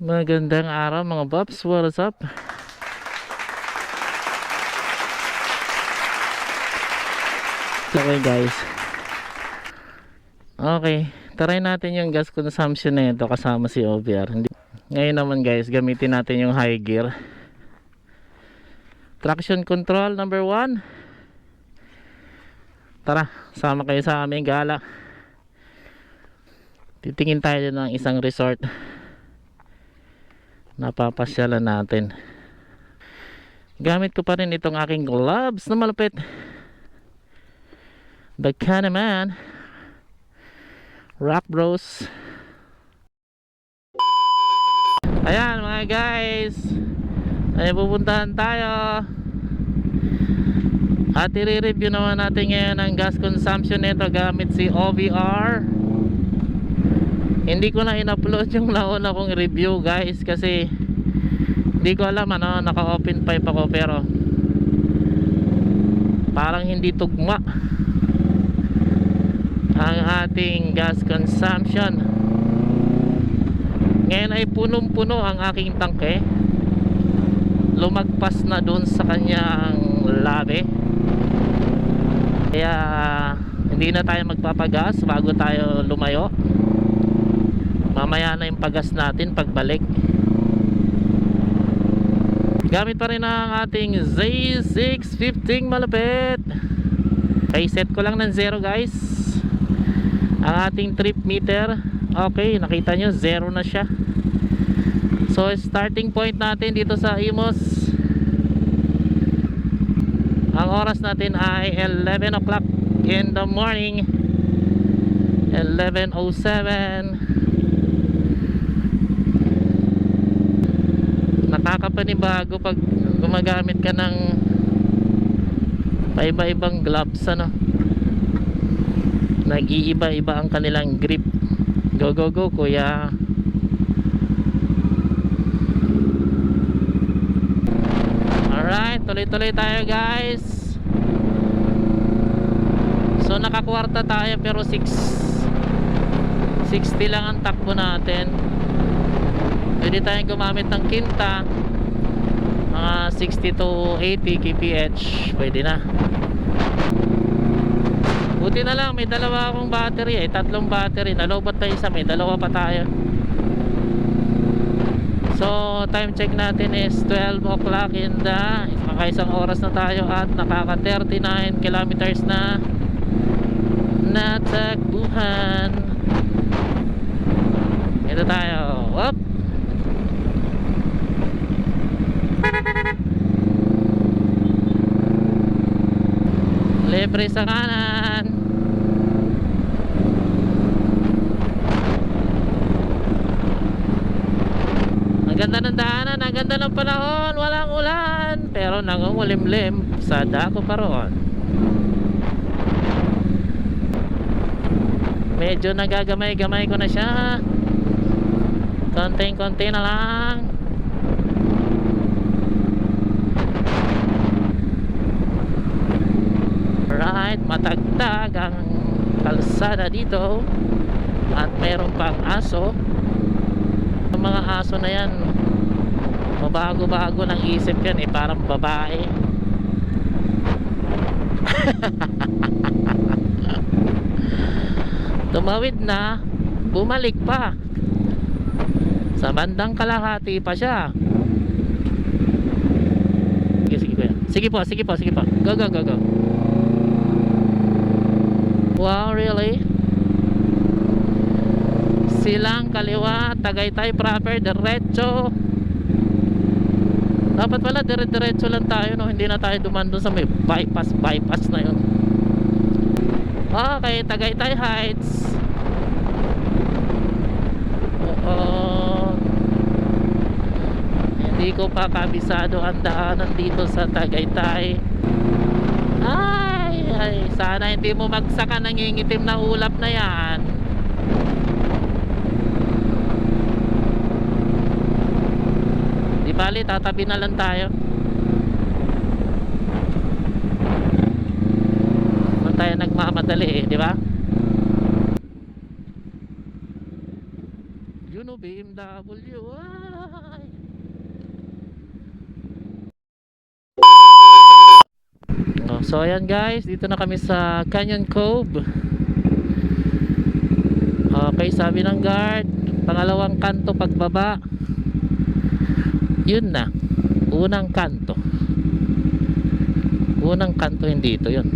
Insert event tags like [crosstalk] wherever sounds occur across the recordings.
Magandang araw mga Bobs, what's up? Okay guys. Okay, try natin yung gas consumption na ito kasama si OBR. Ngayon naman guys, gamitin natin yung high gear. Traction control number 1. Tara, sama kayo sa aming gala. Titingin tayo ng isang resort. Napapasyalan natin. Gamit ko pa rin itong aking gloves na malupit. The Canaman Rock Bros. Ayan mga guys. Ay pupuntahan tayo. At i-review naman natin ngayon ang gas consumption nito gamit si OVR. Hindi ko na in-upload [laughs] yung nauna kong review guys kasi hindi ko alam ano, naka-open pipe ako pero parang hindi tugma [laughs] ang ating gas consumption. Ngayon ay punong-puno ang aking tangke. Lumagpas na doon sa kanyang labi. Kaya hindi na tayo magpapagas bago tayo lumayo. Mamaya na yung pagas natin pagbalik. Gamit pa rin ang ating Z615 malapit. set ko lang ng zero guys. Ang ating trip meter. Okay, nakita nyo, zero na siya. So, starting point natin dito sa Imos. Ang oras natin ay 11 o'clock in the morning. 11.07 nakakapanibago pag gumagamit ka ng paiba-ibang gloves ano? Nag-iiba-iba ang kanilang grip. Go go go kuya. Alright tuloy-tuloy tayo guys. So nakakwarta tayo pero 6 60 lang ang takbo natin. Pwede tayong gumamit ng kinta mga 60 to 80 kph pwede na. Buti na lang may dalawa akong battery eh tatlong battery. Nalobat pa isa may dalawa pa tayo. So time check natin is 12 o'clock in the makaisang oras na tayo at nakaka 39 kilometers na natakbuhan. Ito tayo. Whoop! Libre sa kanan. Ang ganda ng daanan ang ganda ng panahon walang ulan pero nangungulimlim sa dako pa roon. Medyo nagagamay-gamay ko na siya. Konting-konti na lang Alright, matagtag ang kalsada dito at meron pang aso ang mga aso na yan mabago-bago ng isip yan eh parang babae. [laughs] Tumawid na bumalik pa. Sa bandang kalahati pa siya. Sige sige po sige po sige po. Go go go go Wow, really? Silang kaliwa, Tagaytay proper, diretso. Dapat pala dire-diretso lang tayo no, hindi na tayo duman doon sa may bypass bypass na 'yon. Okay, Tagaytay Heights. Oo. Hindi ko pa kabisado ang daanan dito sa Tagaytay. Ay, sana hindi mo magsaka nangingitim na ulap na yan. Di bali, tatabi na lang tayo. Kung tayo nagmamadali eh, di ba? Yun o, BMW. Ah! Oh, so ayan guys, dito na kami sa Canyon Cove. Okay, sabi ng guard, pangalawang kanto pagbaba. Yun na. Unang kanto. Unang kanto hindi ito yun.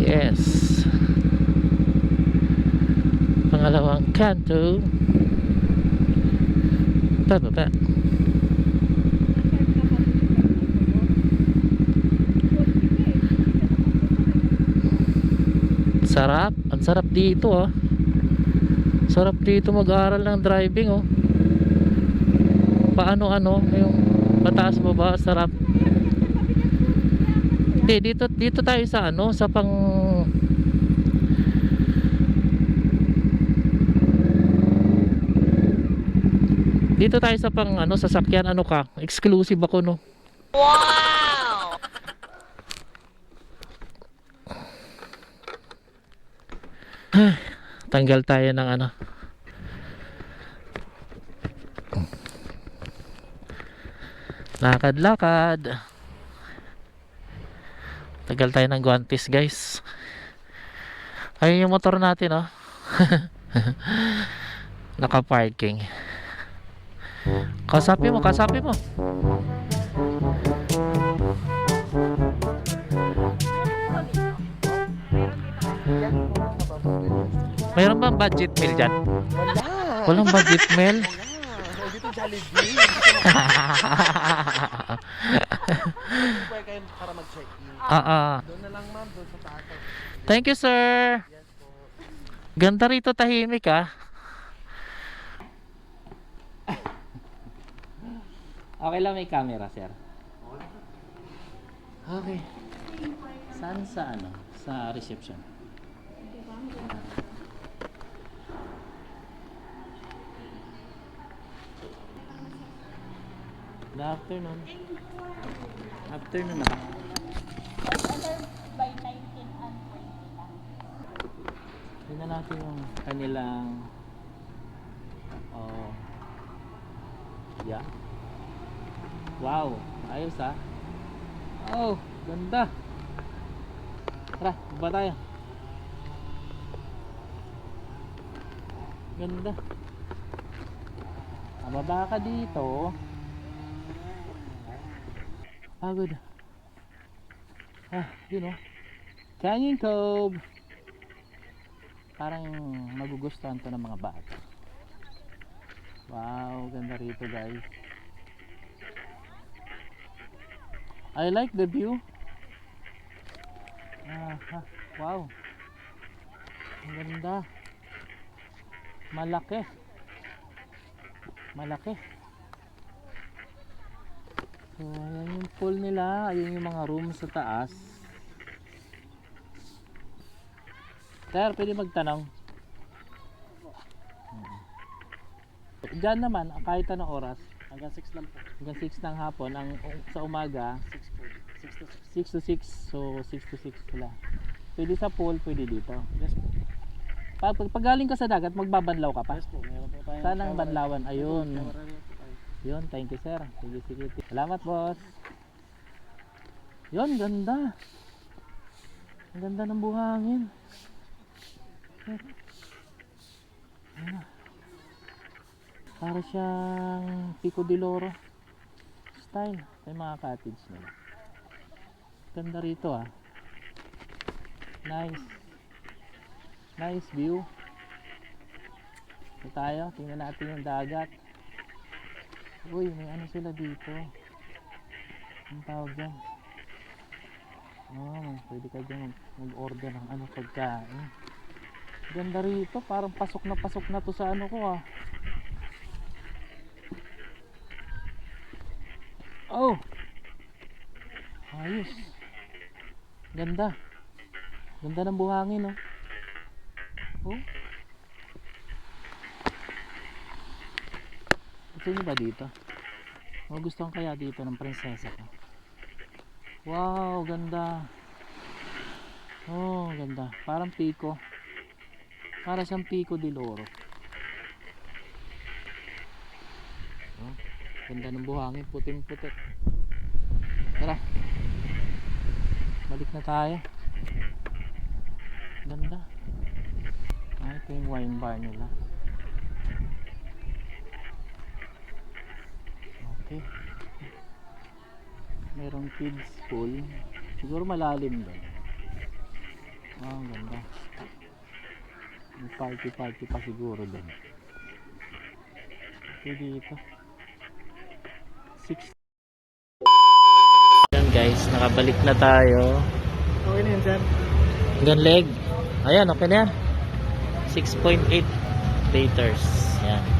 Yes. Pangalawang kanto. Pababa. Sarap. Ang sarap dito oh. Sarap dito mag-aral ng driving oh. Paano ano yung pataas baba sarap. Hindi dito dito tayo sa ano sa pang Dito tayo sa pang ano sasakyan ano ka exclusive ako no. Tanggal tayo ng ano. Lakad-lakad. Tagal tayo ng guantes, guys. Ayun yung motor natin, oh. [laughs] Naka-parking. Kasapi mo, kasapi mo. Mayroon bang budget meal dyan? Wala. Walang budget meal? Wala. Dito Jollibee. Pwede kayo para mag-check-in. Ah, ah. Doon na lang ma'am, doon sa taas. Thank you, sir. Yes po. Ganda rito tahimik ah. Okay lang may camera, sir. Okay. Saan sa ano? Sa reception. Good afternoon. Afternoon na. by 19 and 20 lang. Natin yung kanilang oh yeah wow ayos ah oh ganda tara baba tayo ganda ah, baba ka dito pagod ah yun oh Canyon Cove. Parang magugustuhan to ng mga bata. Wow ganda rito guys. I like the view. Ah, ha, wow. Ang ganda. Malaki. Malaki ayan yung pool nila ayan yung mga rooms sa taas Sir, pwede magtanong. Diyan naman, kahit anong oras, Hanggang 6 lang po. hanggang 6 ng hapon, ang sa umaga, 6 po. 6 to 6 to 6, 6. so 6 to 6 sila. Pwede sa pool, pwede dito. Yes po. Pag, pag, pag galing ka sa dagat, magbabanlaw ka pa. Yes po. Meron po tayo. Saan ang banlawan? Ayun. Tayo. Yun, thank you sir. Sige, sige. Salamat boss. Yun, ganda. Ang ganda ng buhangin. Para siyang Pico de Loro style. Ito mga cottage nila. Ganda rito ah. Nice. Nice view. Ito tayo. Tingnan natin yung dagat. Uy, may ano sila dito. Ang tawag dyan. Oh, pwede ka dyan mag- mag-order ng ano pagkain. Ganda rito, parang pasok na pasok na to sa ano ko ah. Oh! Ayos. Ganda. Ganda ng buhangin oh. Oh. Gusto niyo ba dito? Magustuhan kaya dito ng prinsesa ko? Wow, ganda. Oh, ganda. Parang piko. Para siyang piko di loro. Oh, ganda ng buhangin, puting puti. Tara. balik na tayo ganda ah, ito yung wine bar nila okay merong kids pool. Siguro malalim doon ah ang ganda. May party party pa siguro doon okay dito. 6 yan guys nakabalik na tayo. Okay na yun, sir. hanggang leg. Ayan okay na yan. 6.8 liters. Yan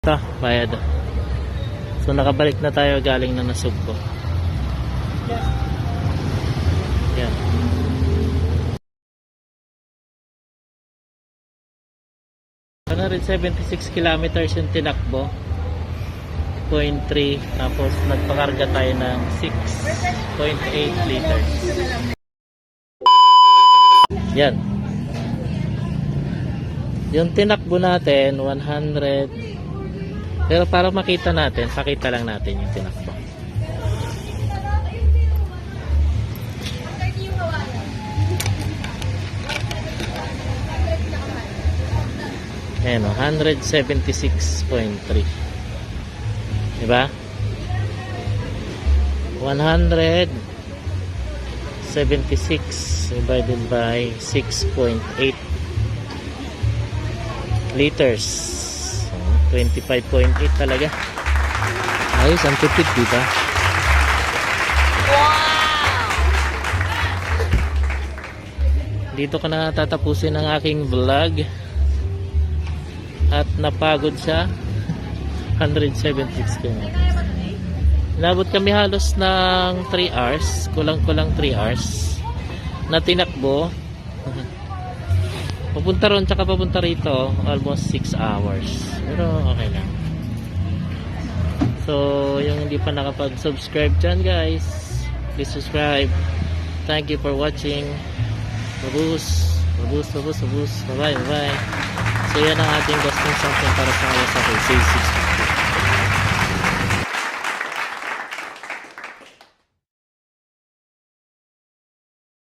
ito bayad. So nakabalik na tayo galing na nasugbo yan. Ano 176 kilometers yung tinakbo. 0.3 tapos nagpakarga tayo ng 6.8 liters. Yan. Yung tinakbo natin 100 pero para makita natin pakita lang natin yung tinakbo Ayan o, 176.3 Diba? 176 divided by 6.8 liters. So, 25.8 talaga. Ayos, ang tipid, diba? Dito ko na tatapusin ang aking vlog. At napagod siya. 176 kilometers. Inabot kami halos ng 3 hours, kulang-kulang 3 hours na tinakbo. [laughs] Papunta ron tsaka papunta rito, almost 6 hours. Pero okay lang. So, yung hindi pa nakapag-subscribe dyan guys, please subscribe. Thank you for watching. Babus, babus, babus, babus. Bye-bye, bye-bye. So, yan ang ating gustong something para sa mga sa Say 650.